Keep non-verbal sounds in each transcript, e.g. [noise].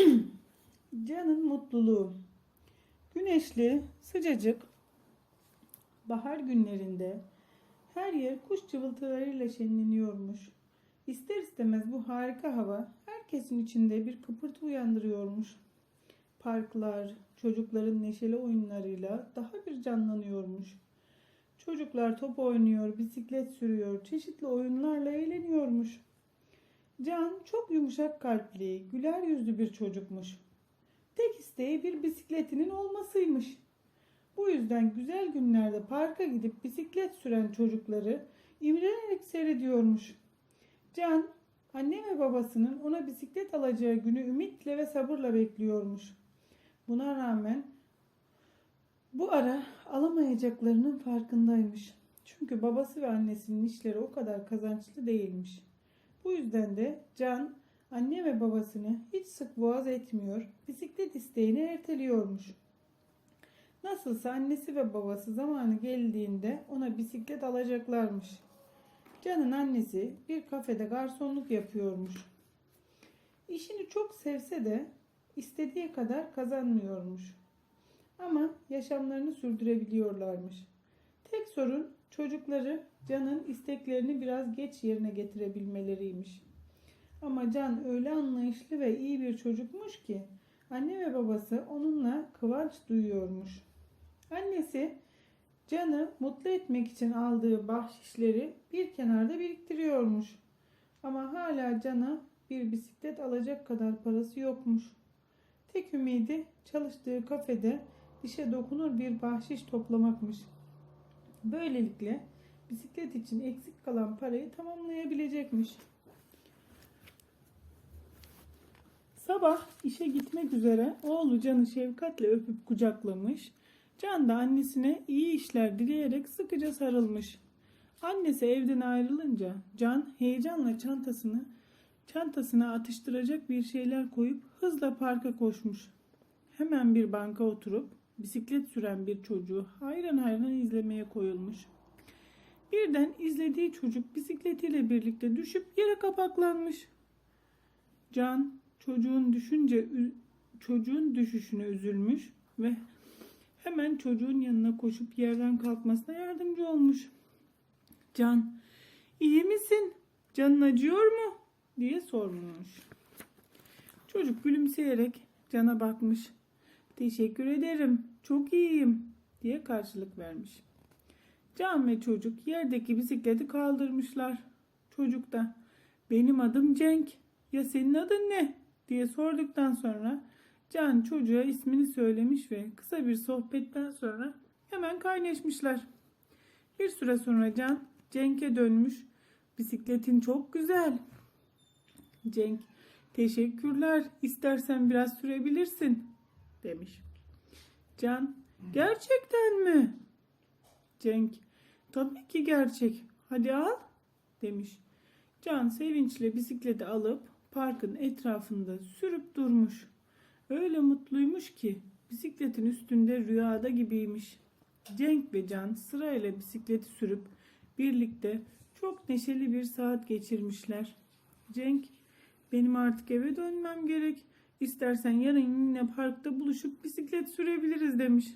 [clears throat] Can'ın mutluluğu. Güneşli, sıcacık bahar günlerinde her yer kuş cıvıltılarıyla şenleniyormuş. İster istemez bu harika hava herkesin içinde bir kıpırtı uyandırıyormuş. Parklar, çocukların neşeli oyunlarıyla daha bir canlanıyormuş. Çocuklar top oynuyor, bisiklet sürüyor, çeşitli oyunlarla eğleniyormuş. Can çok yumuşak kalpli, güler yüzlü bir çocukmuş. Tek isteği bir bisikletinin olmasıymış. Bu yüzden güzel günlerde parka gidip bisiklet süren çocukları imrenerek seyrediyormuş. Can, anne ve babasının ona bisiklet alacağı günü ümitle ve sabırla bekliyormuş. Buna rağmen bu ara alamayacaklarının farkındaymış. Çünkü babası ve annesinin işleri o kadar kazançlı değilmiş. Bu yüzden de Can anne ve babasını hiç sık boğaz etmiyor, bisiklet isteğini erteliyormuş. Nasılsa annesi ve babası zamanı geldiğinde ona bisiklet alacaklarmış. Can'ın annesi bir kafede garsonluk yapıyormuş. İşini çok sevse de istediği kadar kazanmıyormuş. Ama yaşamlarını sürdürebiliyorlarmış. Tek sorun çocukları Can'ın isteklerini biraz geç yerine getirebilmeleriymiş. Ama Can öyle anlayışlı ve iyi bir çocukmuş ki anne ve babası onunla kıvanç duyuyormuş. Annesi Can'ı mutlu etmek için aldığı bahşişleri bir kenarda biriktiriyormuş. Ama hala Can'a bir bisiklet alacak kadar parası yokmuş. Tek ümidi çalıştığı kafede dişe dokunur bir bahşiş toplamakmış. Böylelikle bisiklet için eksik kalan parayı tamamlayabilecekmiş. Sabah işe gitmek üzere oğlu Can'ı şefkatle öpüp kucaklamış. Can da annesine iyi işler dileyerek sıkıca sarılmış. Annesi evden ayrılınca Can heyecanla çantasını çantasına atıştıracak bir şeyler koyup hızla parka koşmuş. Hemen bir banka oturup bisiklet süren bir çocuğu hayran hayran izlemeye koyulmuş. Birden izlediği çocuk bisikletiyle birlikte düşüp yere kapaklanmış. Can çocuğun düşünce çocuğun düşüşüne üzülmüş ve hemen çocuğun yanına koşup yerden kalkmasına yardımcı olmuş. Can, iyi misin? Canın acıyor mu? diye sormuş. Çocuk gülümseyerek Can'a bakmış. Teşekkür ederim, çok iyiyim diye karşılık vermiş. Can ve çocuk yerdeki bisikleti kaldırmışlar. Çocuk da benim adım Cenk, ya senin adın ne diye sorduktan sonra Can çocuğa ismini söylemiş ve kısa bir sohbetten sonra hemen kaynaşmışlar. Bir süre sonra Can Cenk'e dönmüş. Bisikletin çok güzel. Cenk, teşekkürler. İstersen biraz sürebilirsin demiş. Can, gerçekten mi? Cenk, tabii ki gerçek. Hadi al demiş. Can sevinçle bisikleti alıp parkın etrafında sürüp durmuş. Öyle mutluymuş ki bisikletin üstünde rüyada gibiymiş. Cenk ve Can sırayla bisikleti sürüp birlikte çok neşeli bir saat geçirmişler. Cenk, benim artık eve dönmem gerek. İstersen yarın yine parkta buluşup bisiklet sürebiliriz demiş.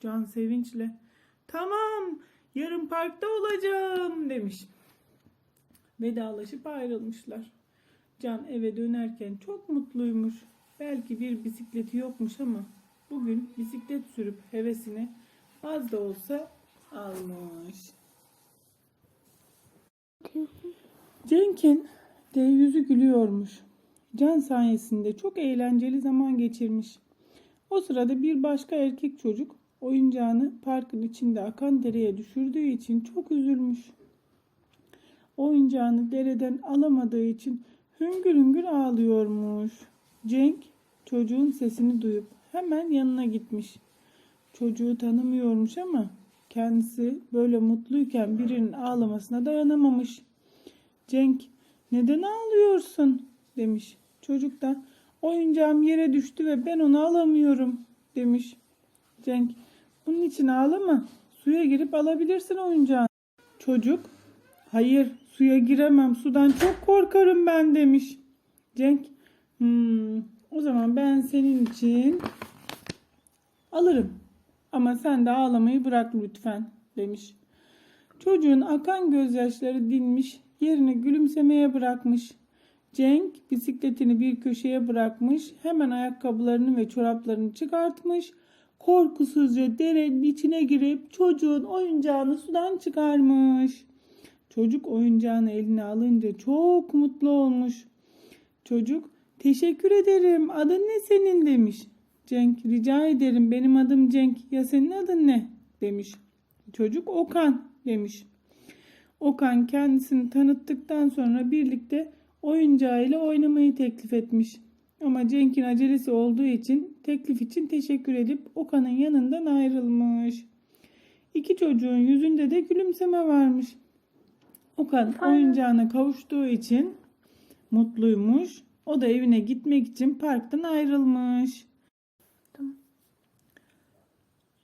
Can sevinçle, tamam yarın parkta olacağım demiş. Vedalaşıp ayrılmışlar. Can eve dönerken çok mutluymuş. Belki bir bisikleti yokmuş ama bugün bisiklet sürüp hevesini az da olsa almış. Cenk'in de yüzü gülüyormuş. Can sayesinde çok eğlenceli zaman geçirmiş. O sırada bir başka erkek çocuk oyuncağını parkın içinde akan dereye düşürdüğü için çok üzülmüş. Oyuncağını dereden alamadığı için hüngür hüngür ağlıyormuş. Cenk çocuğun sesini duyup hemen yanına gitmiş. Çocuğu tanımıyormuş ama kendisi böyle mutluyken birinin ağlamasına dayanamamış. Cenk neden ağlıyorsun demiş. Çocuk da oyuncağım yere düştü ve ben onu alamıyorum demiş. Cenk bunun için ağlama suya girip alabilirsin oyuncağını. Çocuk hayır suya giremem sudan çok korkarım ben demiş. Cenk hmm, O zaman ben senin için alırım. Ama sen de ağlamayı bırak lütfen demiş. Çocuğun akan gözyaşları dinmiş, yerini gülümsemeye bırakmış. Cenk bisikletini bir köşeye bırakmış, hemen ayakkabılarını ve çoraplarını çıkartmış. Korkusuzca derenin içine girip çocuğun oyuncağını sudan çıkarmış. Çocuk oyuncağını eline alınca çok mutlu olmuş. Çocuk teşekkür ederim adın ne senin demiş. Cenk rica ederim benim adım Cenk ya senin adın ne demiş. Çocuk Okan demiş. Okan kendisini tanıttıktan sonra birlikte oyuncağıyla oynamayı teklif etmiş. Ama Cenk'in acelesi olduğu için teklif için teşekkür edip Okan'ın yanından ayrılmış. İki çocuğun yüzünde de gülümseme varmış. Okan oyuncağına kavuştuğu için mutluymuş. O da evine gitmek için parktan ayrılmış.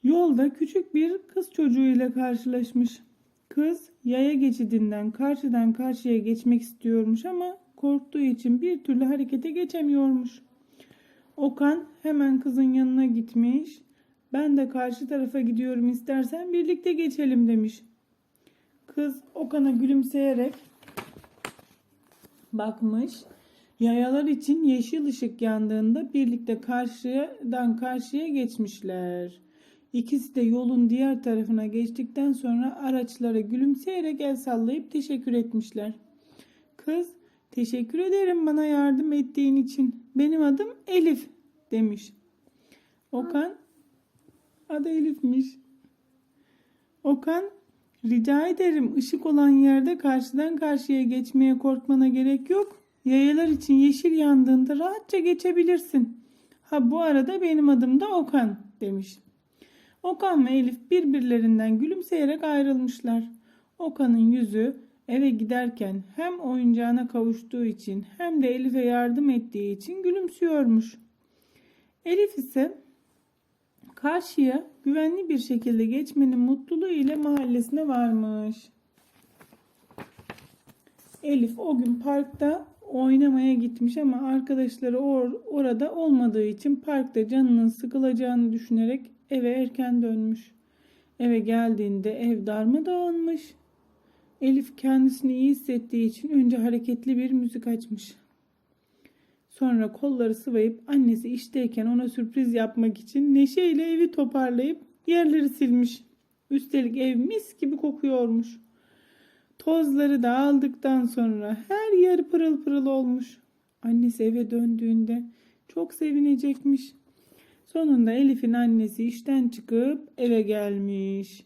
Yolda küçük bir kız çocuğuyla karşılaşmış. Kız yaya geçidinden karşıdan karşıya geçmek istiyormuş ama korktuğu için bir türlü harekete geçemiyormuş. Okan hemen kızın yanına gitmiş. Ben de karşı tarafa gidiyorum istersen birlikte geçelim demiş. Kız Okan'a gülümseyerek bakmış. Yayalar için yeşil ışık yandığında birlikte karşıdan karşıya geçmişler. İkisi de yolun diğer tarafına geçtikten sonra araçlara gülümseyerek el sallayıp teşekkür etmişler. Kız, teşekkür ederim bana yardım ettiğin için. Benim adım Elif demiş. Okan, adı Elif'miş. Okan, rica ederim ışık olan yerde karşıdan karşıya geçmeye korkmana gerek yok. Yayalar için yeşil yandığında rahatça geçebilirsin. Ha bu arada benim adım da Okan demiş. Okan ve Elif birbirlerinden gülümseyerek ayrılmışlar. Okan'ın yüzü eve giderken hem oyuncağına kavuştuğu için hem de Elif'e yardım ettiği için gülümsüyormuş. Elif ise karşıya güvenli bir şekilde geçmenin mutluluğu ile mahallesine varmış. Elif o gün parkta oynamaya gitmiş ama arkadaşları or- orada olmadığı için parkta canının sıkılacağını düşünerek eve erken dönmüş. Eve geldiğinde ev darmadağınmış. Elif kendisini iyi hissettiği için önce hareketli bir müzik açmış. Sonra kolları sıvayıp annesi işteyken ona sürpriz yapmak için neşeyle evi toparlayıp yerleri silmiş. Üstelik ev mis gibi kokuyormuş. Tozları da aldıktan sonra her yer pırıl pırıl olmuş. Annesi eve döndüğünde çok sevinecekmiş. Sonunda Elif'in annesi işten çıkıp eve gelmiş.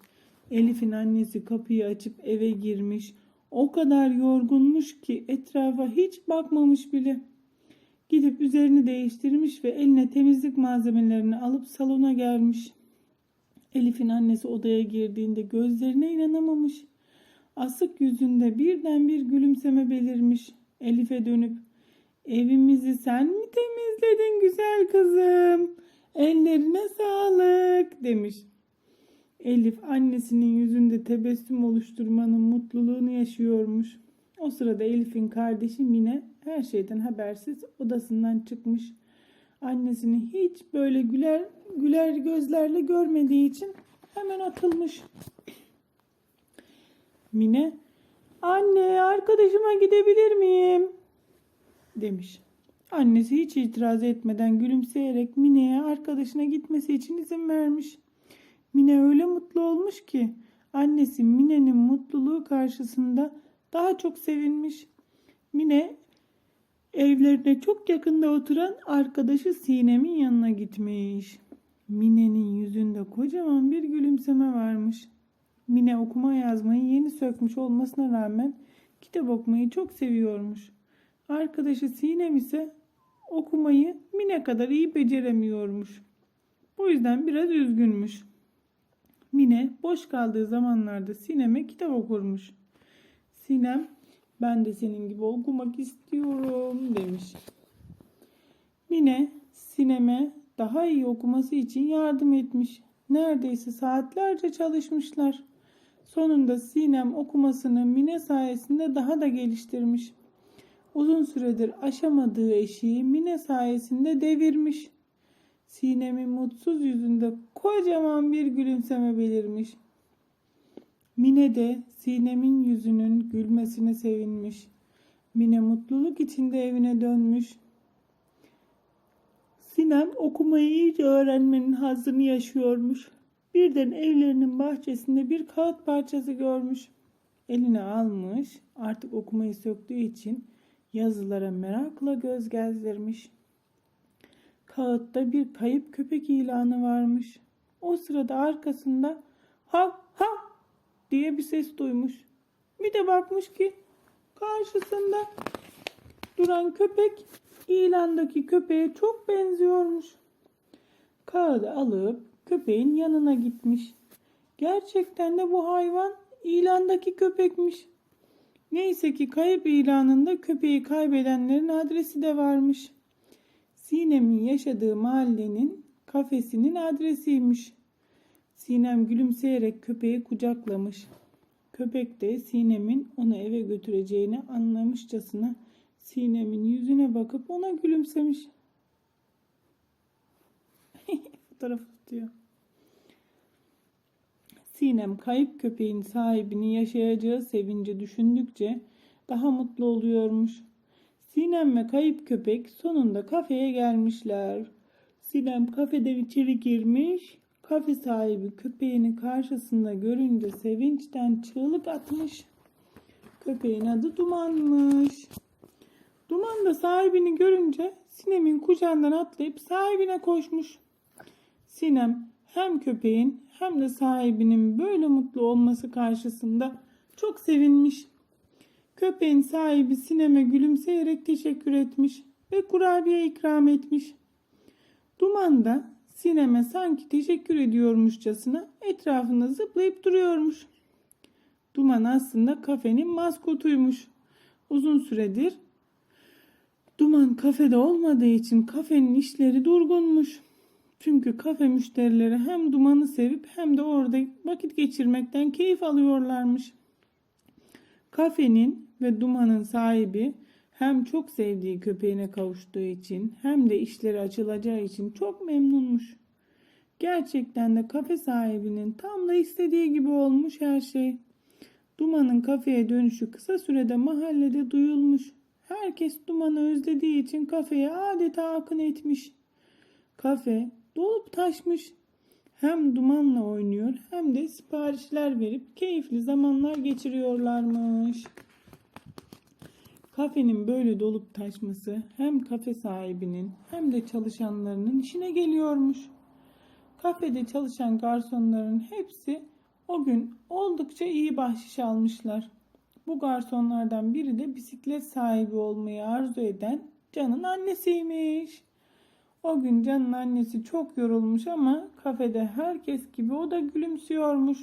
Elif'in annesi kapıyı açıp eve girmiş. O kadar yorgunmuş ki etrafa hiç bakmamış bile. Gidip üzerini değiştirmiş ve eline temizlik malzemelerini alıp salona gelmiş. Elif'in annesi odaya girdiğinde gözlerine inanamamış. Asık yüzünde birden bir gülümseme belirmiş. Elif'e dönüp evimizi sen mi temizledin güzel kızım? Ellerine sağlık demiş. Elif annesinin yüzünde tebessüm oluşturmanın mutluluğunu yaşıyormuş. O sırada Elif'in kardeşi Mine her şeyden habersiz odasından çıkmış. Annesini hiç böyle güler güler gözlerle görmediği için hemen atılmış. Mine, anne arkadaşıma gidebilir miyim? demiş. Annesi hiç itiraz etmeden gülümseyerek Mine'ye arkadaşına gitmesi için izin vermiş. Mine öyle mutlu olmuş ki annesi Mine'nin mutluluğu karşısında daha çok sevinmiş. Mine evlerine çok yakında oturan arkadaşı Sinem'in yanına gitmiş. Mine'nin yüzünde kocaman bir gülümseme varmış. Mine okuma yazmayı yeni sökmüş olmasına rağmen kitap okumayı çok seviyormuş. Arkadaşı Sinem ise okumayı Mine kadar iyi beceremiyormuş. Bu yüzden biraz üzgünmüş. Mine boş kaldığı zamanlarda Sinem'e kitap okurmuş. Sinem ben de senin gibi okumak istiyorum demiş. Mine Sinem'e daha iyi okuması için yardım etmiş. Neredeyse saatlerce çalışmışlar. Sonunda Sinem okumasını Mine sayesinde daha da geliştirmiş. uzun süredir aşamadığı eşiği Mine sayesinde devirmiş. Sinem'in mutsuz yüzünde kocaman bir gülümseme belirmiş. Mine de Sinem'in yüzünün gülmesine sevinmiş. Mine mutluluk içinde evine dönmüş. Sinem okumayı iyice öğrenmenin hazzını yaşıyormuş. Birden evlerinin bahçesinde bir kağıt parçası görmüş. Eline almış, artık okumayı söktüğü için yazılara merakla göz gezdirmiş. Kağıtta bir kayıp köpek ilanı varmış. O sırada arkasında hav hav diye bir ses duymuş. Bir de bakmış ki karşısında duran köpek ilandaki köpeğe çok benziyormuş. Kağıdı alıp köpeğin yanına gitmiş. Gerçekten de bu hayvan ilandaki köpekmiş. Neyse ki kayıp ilanında köpeği kaybedenlerin adresi de varmış. Sinem'in yaşadığı mahallenin kafesinin adresiymiş. Sinem gülümseyerek köpeği kucaklamış. Köpek de Sinem'in onu eve götüreceğini anlamışçasına Sinem'in yüzüne bakıp ona gülümsemiş. [laughs] Fotoğraf tutuyor. Sinem kayıp köpeğin sahibini yaşayacağı sevinci düşündükçe daha mutlu oluyormuş. Sinem ve kayıp köpek sonunda kafeye gelmişler. Sinem kafeden içeri girmiş. Kafe sahibi köpeğini karşısında görünce sevinçten çığlık atmış. Köpeğin adı Duman'mış. Duman da sahibini görünce Sinem'in kucağından atlayıp sahibine koşmuş. Sinem hem köpeğin hem de sahibinin böyle mutlu olması karşısında çok sevinmiş. Köpeğin sahibi Sinem'e gülümseyerek teşekkür etmiş ve kurabiye ikram etmiş. Duman da Sinem'e sanki teşekkür ediyormuşçasına etrafında zıplayıp duruyormuş. Duman aslında kafenin maskotuymuş. Uzun süredir Duman kafede olmadığı için kafenin işleri durgunmuş. Çünkü kafe müşterileri hem dumanı sevip hem de orada vakit geçirmekten keyif alıyorlarmış. Kafenin ve dumanın sahibi hem çok sevdiği köpeğine kavuştuğu için hem de işleri açılacağı için çok memnunmuş. Gerçekten de kafe sahibinin tam da istediği gibi olmuş her şey. Dumanın kafeye dönüşü kısa sürede mahallede duyulmuş. Herkes dumanı özlediği için kafeye adeta akın etmiş. Kafe dolup taşmış. Hem dumanla oynuyor hem de siparişler verip keyifli zamanlar geçiriyorlarmış. Kafenin böyle dolup taşması hem kafe sahibinin hem de çalışanlarının işine geliyormuş. Kafede çalışan garsonların hepsi o gün oldukça iyi bahşiş almışlar. Bu garsonlardan biri de bisiklet sahibi olmayı arzu eden Can'ın annesiymiş. O gün Can'ın annesi çok yorulmuş ama kafede herkes gibi o da gülümsüyormuş.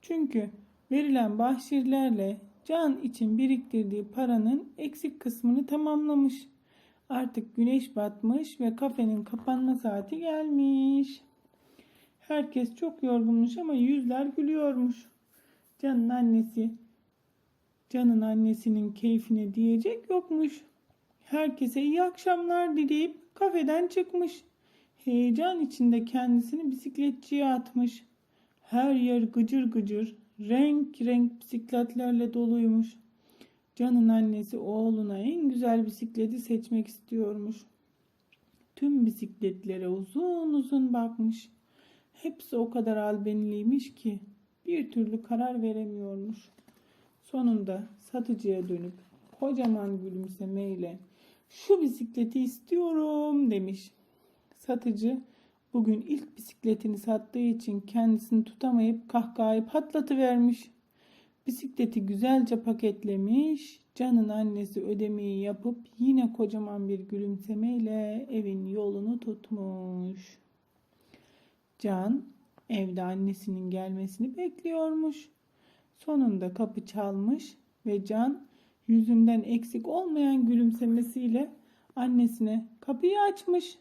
Çünkü verilen bahşirlerle Can için biriktirdiği paranın eksik kısmını tamamlamış. Artık güneş batmış ve kafenin kapanma saati gelmiş. Herkes çok yorgunmuş ama yüzler gülüyormuş. Can'ın annesi Can'ın annesinin keyfine diyecek yokmuş. Herkese iyi akşamlar dileyip kafeden çıkmış. Heyecan içinde kendisini bisikletçiye atmış. Her yer gıcır gıcır, renk renk bisikletlerle doluymuş. Can'ın annesi oğluna en güzel bisikleti seçmek istiyormuş. Tüm bisikletlere uzun uzun bakmış. Hepsi o kadar albeniliymiş ki bir türlü karar veremiyormuş. Sonunda satıcıya dönüp kocaman gülümsemeyle şu bisikleti istiyorum demiş. Satıcı bugün ilk bisikletini sattığı için kendisini tutamayıp kahkahayı patlatıvermiş. Bisikleti güzelce paketlemiş. Can'ın annesi ödemeyi yapıp yine kocaman bir gülümsemeyle evin yolunu tutmuş. Can evde annesinin gelmesini bekliyormuş. Sonunda kapı çalmış ve Can yüzünden eksik olmayan gülümsemesiyle annesine kapıyı açmış.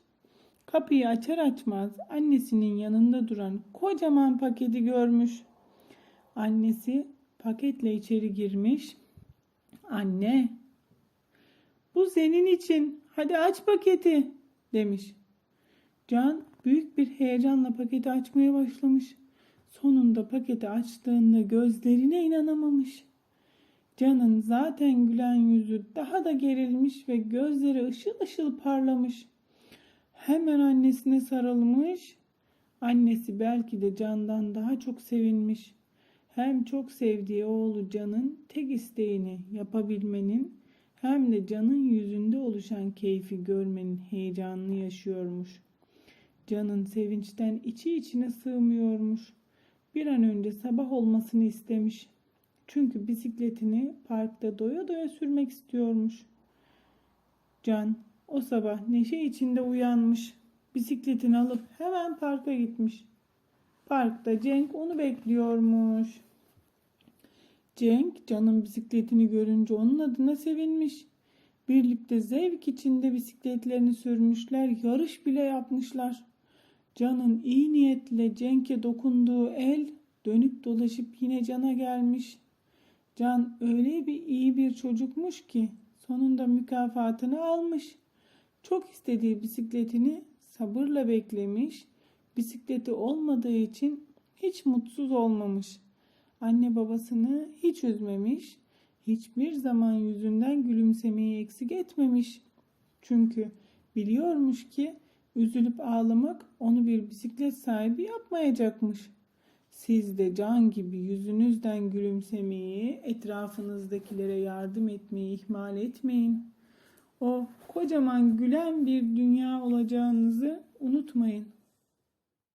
Kapıyı açar açmaz annesinin yanında duran kocaman paketi görmüş. Annesi paketle içeri girmiş. Anne, Bu senin için. Hadi aç paketi demiş. Can büyük bir heyecanla paketi açmaya başlamış. Sonunda paketi açtığında gözlerine inanamamış. Can'ın zaten gülen yüzü daha da gerilmiş ve gözleri ışıl ışıl parlamış. Hemen annesine sarılmış. Annesi belki de Can'dan daha çok sevinmiş. Hem çok sevdiği oğlu Can'ın tek isteğini yapabilmenin hem de Can'ın yüzünde oluşan keyfi görmenin heyecanını yaşıyormuş. Can'ın sevinçten içi içine sığmıyormuş. Bir an önce sabah olmasını istemiş. Çünkü bisikletini parkta doya doya sürmek istiyormuş. Can o sabah neşe içinde uyanmış. Bisikletini alıp hemen parka gitmiş. Parkta Cenk onu bekliyormuş. Cenk Can'ın bisikletini görünce onun adına sevinmiş. Birlikte zevk içinde bisikletlerini sürmüşler, yarış bile yapmışlar. Can'ın iyi niyetle Cenk'e dokunduğu el dönüp dolaşıp yine Can'a gelmiş. Can öyle bir iyi bir çocukmuş ki sonunda mükafatını almış. Çok istediği bisikletini sabırla beklemiş. Bisikleti olmadığı için hiç mutsuz olmamış. Anne babasını hiç üzmemiş. Hiçbir zaman yüzünden gülümsemeyi eksik etmemiş. Çünkü biliyormuş ki üzülüp ağlamak onu bir bisiklet sahibi yapmayacakmış. Siz de can gibi yüzünüzden gülümsemeyi, etrafınızdakilere yardım etmeyi ihmal etmeyin. O kocaman gülen bir dünya olacağınızı unutmayın.